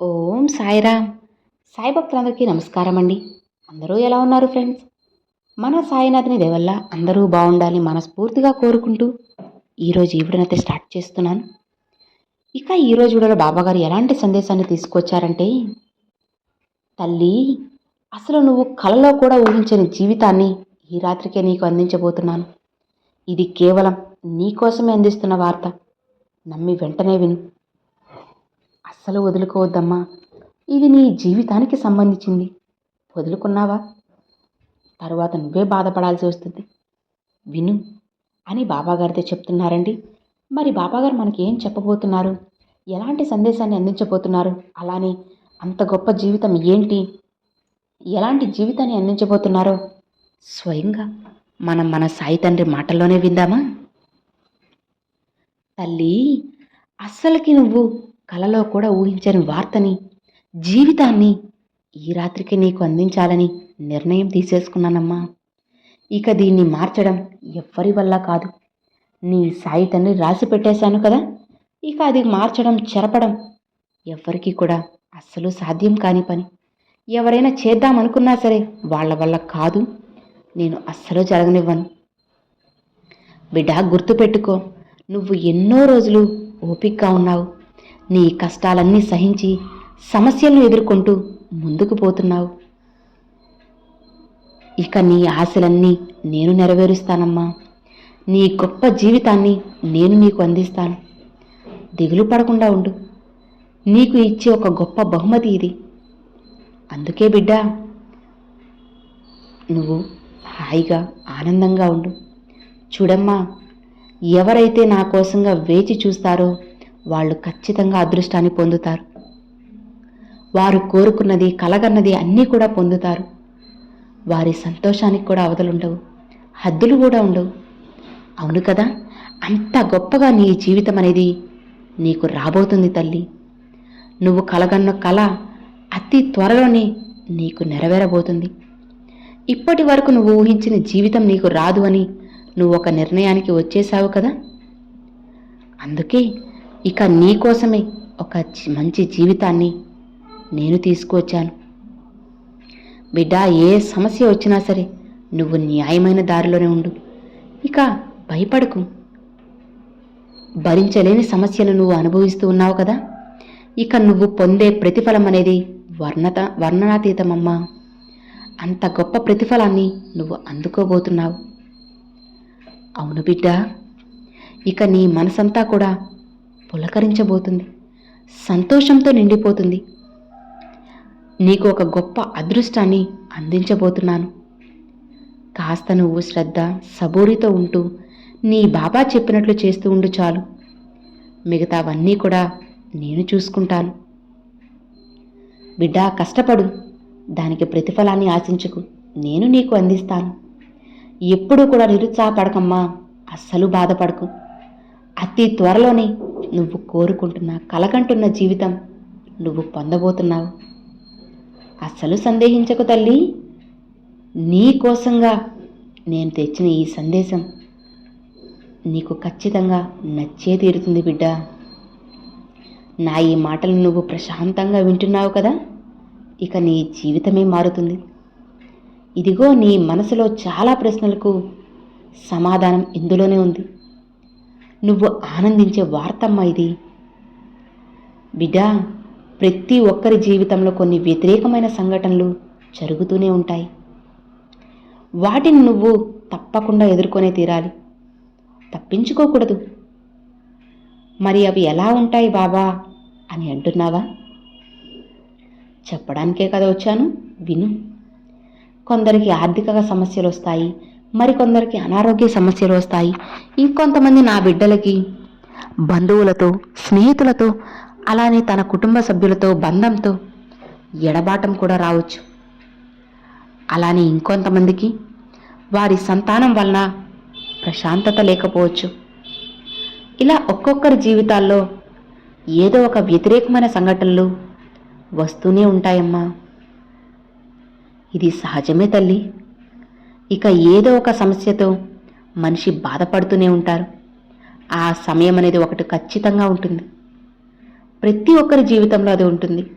ఓం సాయిరామ్. సాయి భక్తులందరికీ నమస్కారం అండి అందరూ ఎలా ఉన్నారు ఫ్రెండ్స్? మన సాయినాథుని దేవల్ల అందరూ బాగుండాలి మనస్ఫూర్తిగా కోరుకుంటూ ఈరోజు ఈ స్టార్ట్ చేస్తున్నాను. ఇక ఈరోజు వీడియోలో బాబాగారు ఎలాంటి సందేశాన్ని తీసుకొచ్చారంటే తల్లి అసలు నువ్వు కలలో కూడా ఊహించని జీవితాన్ని ఈ రాత్రికే నీకు అందించబోతున్నాను. ఇది కేవలం నీకోసమే అందిస్తున్న వార్త. నమ్మి వెంటనే విను. అస్సలు వదులుకోవద్దమ్మా. ఇది నీ జీవితానికి సంబంధించింది. వదులుకున్నావా? తరువాత నువ్వే బాధపడాల్సి వస్తుంది. విను అని బాబాగారితో చెప్తున్నారండి. మరి బాబాగారు మనకి ఏం చెప్పబోతున్నారు? ఎలాంటి సందేశాన్ని అందించబోతున్నారు? అలానే అంత గొప్ప జీవితం ఏంటి? ఎలాంటి జీవితాన్ని అందించబోతున్నారో? స్వయంగా మనం మన సాయి తండ్రి మాటల్లోనే విందామా? తల్లి అస్సలకి నువ్వు కలలో కూడా ఊహించని వార్తని జీవితాన్ని ఈ రాత్రికి నీకు అందించాలని నిర్ణయం తీసేసుకున్నానమ్మా. ఇక దీన్ని మార్చడం ఎవ్వరి వల్ల కాదు. నీ సాయి తండ్రి రాసి పెట్టేశాను కదా? ఇక అది మార్చడం చెరపడం ఎవ్వరికీ కూడా అస్సలు సాధ్యం కాని పని. ఎవరైనా చేద్దామనుకున్నా సరే వాళ్ళ వల్ల కాదు. నేను అస్సలు జరగనివ్వను. బిడ్డ గుర్తుపెట్టుకో నువ్వు ఎన్నో రోజులు ఓపికగా ఉన్నావు. నీ కష్టాలన్నీ సహించి సమస్యలను ఎదుర్కొంటూ ముందుకు పోతున్నావు. ఇక నీ ఆశలన్నీ నేను నెరవేరుస్తానమ్మా. నీ గొప్ప జీవితాన్ని నేను నీకు అందిస్తాను. దిగులు పడకుండా ఉండు. నీకు ఇచ్చే ఒక గొప్ప బహుమతి ఇది. అందుకే బిడ్డ నువ్వు హాయిగా ఆనందంగా ఉండు. చూడమ్మా ఎవరైతే నా కోసంగా వేచి చూస్తారో వాళ్ళు ఖచ్చితంగా అదృష్టాన్ని పొందుతారు. వారు కోరుకున్నది కలగన్నది అన్నీ కూడా పొందుతారు. వారి సంతోషానికి కూడా అవధులుండవు హద్దులు కూడా ఉండవు. అవును కదా? అంత గొప్పగా నీ జీవితం అనేది నీకు రాబోతుంది తల్లి. నువ్వు కలగన్న కళ అతి త్వరలోనే నీకు నెరవేరబోతుంది. ఇప్పటి వరకు నువ్వు ఊహించిన జీవితం నీకు రాదు అని నువ్వు ఒక నిర్ణయానికి వచ్చేసావు కదా? అందుకే ఇక నీ కోసమే ఒక మంచి జీవితాన్ని నేను తీసుకువచ్చాను. బిడ్డ ఏ సమస్య వచ్చినా సరే నువ్వు న్యాయమైన దారిలోనే ఉండు. ఇక భయపడకు. భరించలేని సమస్యలు నువ్వు అనుభవిస్తూ ఉన్నావు కదా? ఇక నువ్వు పొందే ప్రతిఫలం అనేది వర్ణత వర్ణనాతీతమమ్మా. అంత గొప్ప ప్రతిఫలాన్ని నువ్వు అందుకోబోతున్నావు. అవును బిడ్డ ఇక నీ మనసంతా కూడా పులకరించబోతుంది. సంతోషంతో నిండిపోతుంది. నీకు ఒక గొప్ప అదృష్టాన్ని అందించబోతున్నాను. కాస్త నువ్వు శ్రద్ధ సబూరితో ఉంటూ నీ బాబా చెప్పినట్లు చేస్తూ ఉండు చాలు. మిగతావన్నీ కూడా నేను చూసుకుంటాను. బిడ్డ కష్టపడు. దానికి ప్రతిఫలాన్ని ఆశించకు. నేను నీకు అందిస్తాను. ఎప్పుడూ కూడా నిరుత్సాహపడకమ్మా. అస్సలు బాధపడకు. అతి త్వరలోనే నువ్వు కోరుకుంటున్న కలకంటున్న జీవితం నువ్వు పొందబోతున్నావు. అస్సలు సందేహించకు తల్లి. నీ కోసంగా నేను తెచ్చిన ఈ సందేశం నీకు ఖచ్చితంగా నచ్చే తీరుతుంది బిడ్డ. నా ఈ మాటలు నువ్వు ప్రశాంతంగా వింటున్నావు కదా? ఇక నీ జీవితమే మారుతుంది. ఇదిగో నీ మనసులో చాలా ప్రశ్నలకు సమాధానం ఇందులోనే ఉంది. నువ్వు ఆనందించే వార్తమ్మ ఇది. బిడ్డా ప్రతి ఒక్కరి జీవితంలో కొన్ని వ్యతిరేకమైన సంఘటనలు జరుగుతూనే ఉంటాయి. వాటిని నువ్వు తప్పకుండా ఎదుర్కొనే తీరాలి. తప్పించుకోకూడదు. మరి అవి ఎలా ఉంటాయి బాబా అని అంటున్నావా? చెప్పడానికే కదా వచ్చాను విను. కొందరికి ఆర్థిక సమస్యలు వస్తాయి మరికొందరికి అనారోగ్య సమస్యలు వస్తాయి. ఇంకొంతమంది నా బిడ్డలకి బంధువులతో స్నేహితులతో అలానే తన కుటుంబ సభ్యులతో బంధంతో ఎడబాటం కూడా రావచ్చు. అలానే ఇంకొంతమందికి వారి సంతానం వలన ప్రశాంతత లేకపోవచ్చు. ఇలా ఒక్కొక్కరి జీవితాల్లో ఏదో ఒక వ్యతిరేకమైన సంఘటనలు వస్తూనే ఉంటాయమ్మా. ఇది సహజమే తల్లి. ఇక ఏదో ఒక సమస్యతో మనిషి బాధపడుతూనే ఉంటారు. ఆ సమయం అనేది ఒకటి ఖచ్చితంగా ఉంటుంది. ప్రతి ఒక్కరి జీవితంలో అది ఉంటుంది.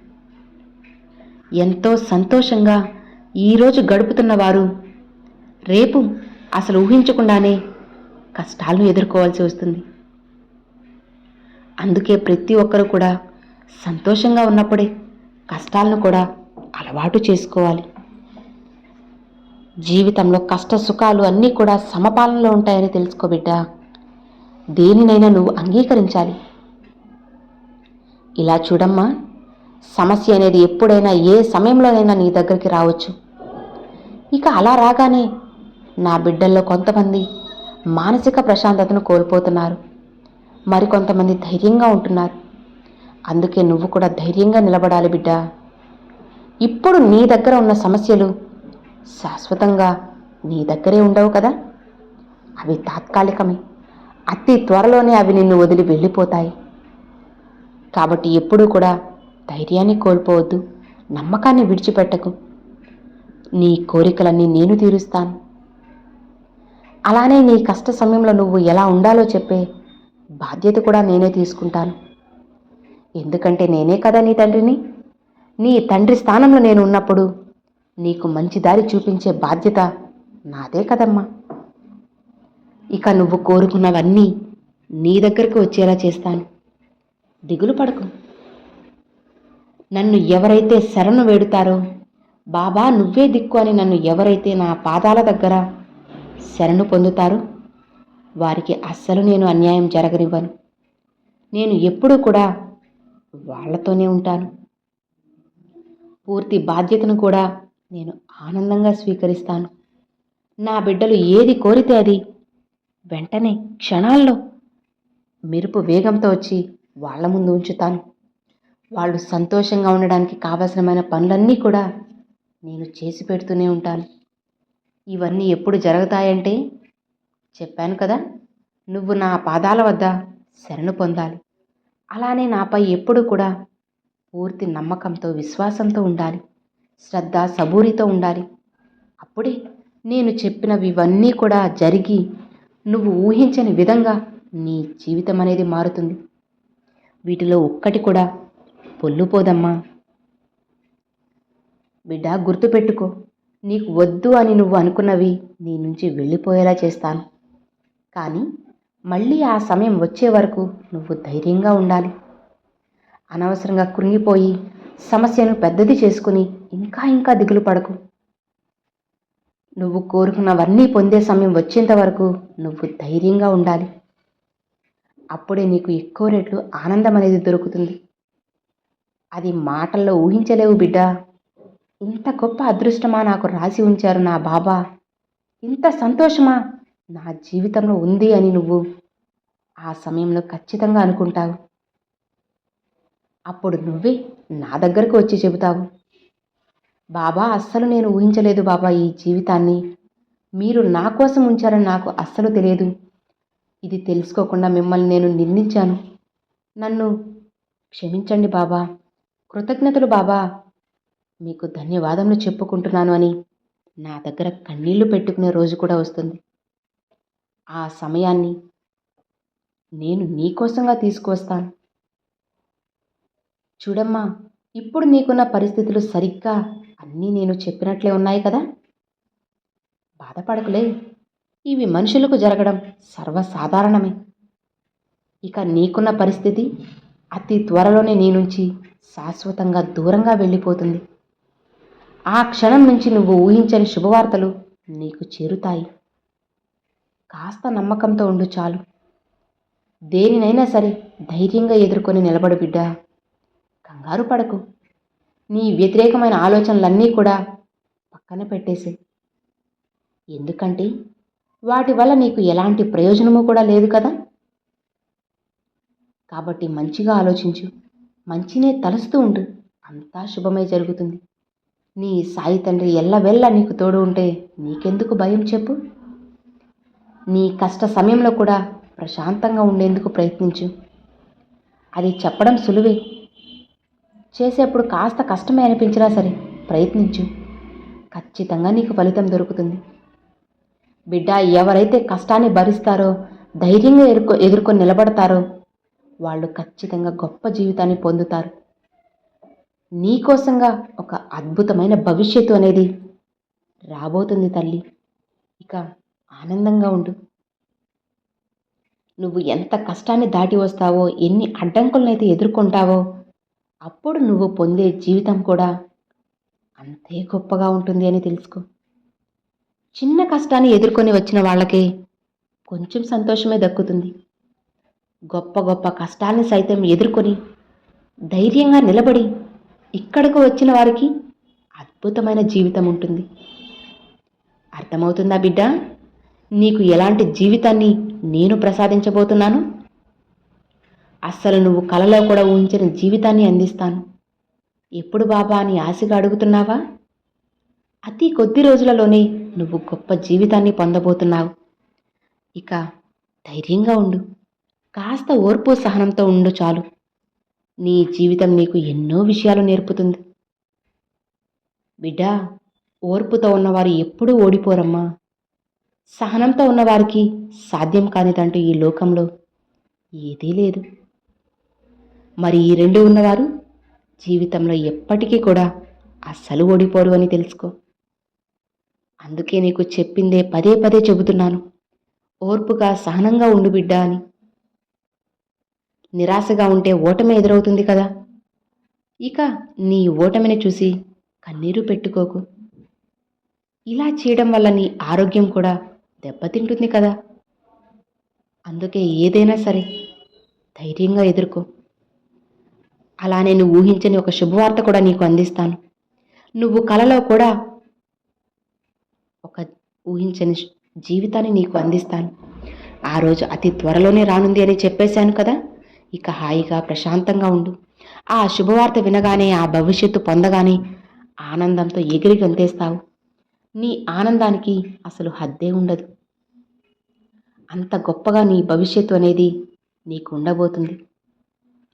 ఎంతో సంతోషంగా ఈరోజు గడుపుతున్న వారు రేపు అసలు ఊహించకుండానే కష్టాలను ఎదుర్కోవాల్సి వస్తుంది. అందుకే ప్రతి ఒక్కరు కూడా సంతోషంగా ఉన్నప్పుడే కష్టాలను కూడా అలవాటు చేసుకోవాలి. జీవితంలో కష్ట సుఖాలు అన్నీ కూడా సమపాలనలో ఉంటాయని తెలుసుకో బిడ్డ. దేనినైనా నువ్వు అంగీకరించాలి. ఇలా చూడమ్మా సమస్య అనేది ఎప్పుడైనా ఏ సమయంలోనైనా నీ దగ్గరికి రావచ్చు. ఇక అలా రాగానే నా బిడ్డల్లో కొంతమంది మానసిక ప్రశాంతతను కోల్పోతున్నారు. మరికొంతమంది ధైర్యంగా ఉంటున్నారు. అందుకే నువ్వు కూడా ధైర్యంగా నిలబడాలి బిడ్డ. ఇప్పుడు నీ దగ్గర ఉన్న సమస్యలు శాశ్వతంగా నీ దగ్గరే ఉండవు కదా? అవి తాత్కాలికమే. అతి త్వరలోనే అవి నిన్ను వదిలి వెళ్ళిపోతాయి. కాబట్టి ఎప్పుడూ కూడా ధైర్యాన్ని కోల్పోవద్దు. నమ్మకాన్ని విడిచిపెట్టకు. నీ కోరికలన్నీ నేను తీరుస్తాను. అలానే నీ కష్ట సమయంలో నువ్వు ఎలా ఉండాలో చెప్పే బాధ్యత కూడా నేనే తీసుకుంటాను. ఎందుకంటే నేనే కదా నీ తండ్రిని? నీ తండ్రి స్థానంలో నేను ఉన్నప్పుడు నీకు మంచి దారి చూపించే బాధ్యత నాదే కదమ్మా. ఇక నువ్వు కోరుకున్నవన్నీ నీ దగ్గరకు వచ్చేలా చేస్తాను. దిగులు పడకు. నన్ను ఎవరైతే శరణు వేడుతారో బాబా నువ్వే దిక్కు అని నన్ను ఎవరైతే నా పాదాల దగ్గర శరణు పొందుతారో వారికి అస్సలు నేను అన్యాయం జరగనివ్వను. నేను ఎప్పుడూ కూడా వాళ్ళతోనే ఉంటాను. పూర్తి బాధ్యతను కూడా నేను ఆనందంగా స్వీకరిస్తాను. నా బిడ్డలు ఏది కోరితే అది వెంటనే క్షణాల్లో మెరుపు వేగంతో వచ్చి వాళ్ళ ముందు ఉంచుతాను. వాళ్ళు సంతోషంగా ఉండడానికి కావలసినమైన పనులన్నీ కూడా నేను చేసి పెడుతూనే ఉంటాను. ఇవన్నీ ఎప్పుడు జరుగుతాయంటే చెప్పాను కదా నువ్వు నా పాదాల వద్ద శరణు పొందాలి. అలానే నాపై ఎప్పుడు కూడా పూర్తి నమ్మకంతో విశ్వాసంతో ఉండాలి. శ్రద్ధ సబూరితో ఉండాలి. అప్పుడే నేను చెప్పినవి ఇవన్నీ కూడా జరిగి నువ్వు ఊహించని విధంగా నీ జీవితం అనేది మారుతుంది. వీటిలో ఒక్కటి కూడా పొల్లుపోదమ్మా బిడ్డ గుర్తుపెట్టుకో నీకు వద్దు అని నువ్వు అనుకున్నవి నీ నుంచి వెళ్ళిపోయేలా చేస్తాను. కానీ మళ్ళీ ఆ సమయం వచ్చే వరకు నువ్వు ధైర్యంగా ఉండాలి. అనవసరంగా కృంగిపోయి సమస్యను పెద్దది చేసుకుని ఇంకా ఇంకా దిగులు పడకు. నువ్వు కోరుకున్నవన్నీ పొందే సమయం వచ్చేంత వరకు నువ్వు ధైర్యంగా ఉండాలి. అప్పుడే నీకు ఎక్కువ రేట్లు ఆనందం అనేది దొరుకుతుంది. అది మాటల్లో ఊహించలేవు బిడ్డ. ఇంత గొప్ప అదృష్టమా నాకు రాసి ఉంచారు నా బాబా. ఇంత సంతోషమా నా జీవితంలో ఉంది అని నువ్వు ఆ సమయంలో ఖచ్చితంగా అనుకుంటావు. అప్పుడు నువ్వే నా దగ్గరకు వచ్చి చెబుతావు. బాబా అస్సలు నేను ఊహించలేదు బాబా ఈ జీవితాన్ని. మీరు నా కోసం ఉంచారని నాకు అస్సలు తెలియదు. ఇది తెలుసుకోకుండా మిమ్మల్ని నేను నిందించాను. నన్ను క్షమించండి బాబా. కృతజ్ఞతలు బాబా. మీకు ధన్యవాదములు చెప్పుకుంటున్నాను అని నా దగ్గర కన్నీళ్ళు పెట్టుకునే రోజు కూడా వస్తుంది. ఆ సమయాన్ని నేను నీకోసంగా తీసుకువస్తాను. చూడమ్మా ఇప్పుడు నీకున్న పరిస్థితులు సరిగ్గా అన్నీ నేను చెప్పినట్లే ఉన్నాయి కదా? బాధపడకులే. ఇవి మనుషులకు జరగడం సర్వసాధారణమే. ఇక నీకున్న పరిస్థితి అతి త్వరలోనే నీ నుంచి శాశ్వతంగా దూరంగా వెళ్ళిపోతుంది. ఆ క్షణం నుంచి నువ్వు ఊహించని శుభవార్తలు నీకు చేరుతాయి. కాస్త నమ్మకంతో ఉండు చాలు. దేనినైనా సరే ధైర్యంగా ఎదుర్కొని నిలబడు బిడ్డ. కంగారు పడకు. నీ వ్యతిరేకమైన ఆలోచనలన్నీ కూడా పక్కన పెట్టేసే ఎందుకంటే వాటి వల్ల నీకు ఎలాంటి ప్రయోజనము కూడా లేదు కదా? కాబట్టి మంచిగా ఆలోచించు. మంచినే తలుస్తూ ఉండు. అంతా శుభమే జరుగుతుంది. నీ సాయి తండ్రి ఎల్లవెల్ల నీకు తోడు ఉంటే నీకెందుకు భయం చెప్పు? నీ కష్ట సమయంలో కూడా ప్రశాంతంగా ఉండేందుకు ప్రయత్నించు. అది చెప్పడం సులువే. చేసేప్పుడు కాస్త కష్టమే అనిపించినా సరే ప్రయత్నించు. ఖచ్చితంగా నీకు ఫలితం దొరుకుతుంది. బిడ్డ ఎవరైతే కష్టాన్ని భరిస్తారో ధైర్యంగా ఎదుర్కొ ఎదుర్కొని నిలబడతారో వాళ్ళు ఖచ్చితంగా గొప్ప జీవితాన్ని పొందుతారు. నీకోసంగా ఒక అద్భుతమైన భవిష్యత్తు అనేది రాబోతుంది తల్లి. ఇక ఆనందంగా ఉండు. నువ్వు ఎంత కష్టాన్ని దాటి వస్తావో ఎన్ని అడ్డంకులనైతే ఎదుర్కొంటావో అప్పుడు నువ్వు పొందే జీవితం కూడా అంతే గొప్పగా ఉంటుంది అని తెలుసుకో. చిన్న కష్టాన్ని ఎదుర్కొని వచ్చిన వాళ్ళకే కొంచెం సంతోషమే దక్కుతుంది. గొప్ప గొప్ప కష్టాన్ని సైతం ఎదుర్కొని ధైర్యంగా నిలబడి ఇక్కడకు వచ్చిన వారికి అద్భుతమైన జీవితం ఉంటుంది. అర్థమవుతుందా బిడ్డ? నీకు ఎలాంటి జీవితాన్ని నేను ప్రసాదించబోతున్నాను? అస్సలు నువ్వు కలలో కూడా ఊహించిన జీవితాన్ని అందిస్తాను. ఎప్పుడు బాబా అని ఆశగా అడుగుతున్నావా? అతి కొద్ది రోజులలోనే నువ్వు గొప్ప జీవితాన్ని పొందబోతున్నావు. ఇక ధైర్యంగా ఉండు. కాస్త ఓర్పు సహనంతో ఉండు చాలు. నీ జీవితం నీకు ఎన్నో విషయాలు నేర్పుతుంది. బిడ్డా ఓర్పుతో ఉన్నవారు ఎప్పుడూ ఓడిపోరమ్మా. సహనంతో ఉన్నవారికి సాధ్యం కానిదంటూ ఈ లోకంలో ఏదీ లేదు. మరి ఈ రెండు ఉన్నవారు? జీవితంలో ఎప్పటికీ కూడా అస్సలు ఓడిపోరు అని తెలుసుకో. అందుకే నీకు చెప్పిందే పదే పదే చెబుతున్నాను. ఓర్పుగా సహనంగా ఉండు బిడ్డ అని. నిరాశగా ఉంటే ఓటమి ఎదురవుతుంది కదా. ఇక నీ ఓటమిని చూసి కన్నీరు పెట్టుకోకు. ఇలా చేయడం వల్ల నీ ఆరోగ్యం కూడా దెబ్బతింటుంది కదా. అందుకే ఏదైనా సరే ధైర్యంగా ఎదుర్కో. అలా నేను ఊహించని ఒక శుభవార్త కూడా నీకు అందిస్తాను. నువ్వు కలలో కూడా ఒక ఊహించని జీవితాన్ని నీకు అందిస్తాను. ఆ రోజు అతి త్వరలోనే రానుంది అని చెప్పేశాను కదా? ఇక హాయిగా ప్రశాంతంగా ఉండు. ఆ శుభవార్త వినగానే ఆ భవిష్యత్తు పొందగానే ఆనందంతో ఎగిరి గంతేస్తావు. నీ ఆనందానికి అసలు హద్దే ఉండదు. అంత గొప్పగా నీ భవిష్యత్తు అనేది నీకు ఉండబోతుంది.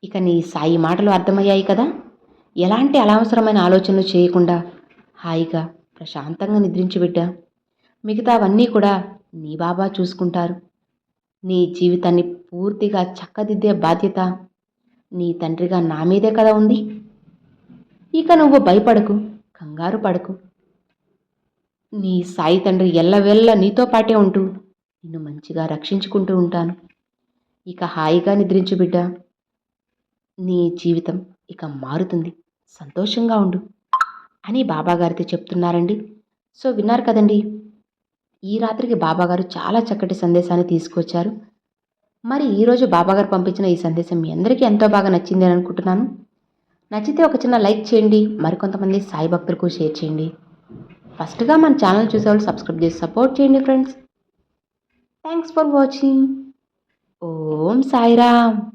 ఇక నీ సాయి మాటలు అర్థమయ్యాయి కదా? ఎలాంటి అనవసరమైన ఆలోచనలు చేయకుండా హాయిగా ప్రశాంతంగా నిద్రించి బిడ్డా. మిగతావన్నీ కూడా నీ బాబా చూసుకుంటారు. నీ జీవితాన్ని పూర్తిగా చక్కదిద్దే బాధ్యత నీ తండ్రిగా నా మీదే కదా ఉంది? ఇక నువ్వు భయపడకు కంగారు పడకు. నీ సాయి తండ్రి ఎల్లవెల్ల నీతో పాటే ఉంటూ నిన్ను మంచిగా రక్షించుకుంటూ ఉంటాను. ఇక హాయిగా నిద్రించు బిడ్డ. నీ జీవితం ఇక మారుతుంది. సంతోషంగా ఉండు. అని బాబాగారితో చెప్తున్నారండి. సో విన్నారు కదండి. ఈ రాత్రికి బాబాగారు చాలా చక్కటి సందేశాన్ని తీసుకొచ్చారు. మరి ఈరోజు బాబాగారు పంపించిన ఈ సందేశం మీ అందరికీ ఎంతో బాగా నచ్చింది అని అనుకుంటున్నాను. నచ్చితే ఒక చిన్న లైక్ చేయండి. మరికొంతమంది సాయి భక్తులకు షేర్ చేయండి. ఫస్ట్గా మన ఛానల్ చూసేవాళ్ళు సబ్స్క్రైబ్ చేసి సపోర్ట్ చేయండి friends. Thanks for watching. Om Sairam.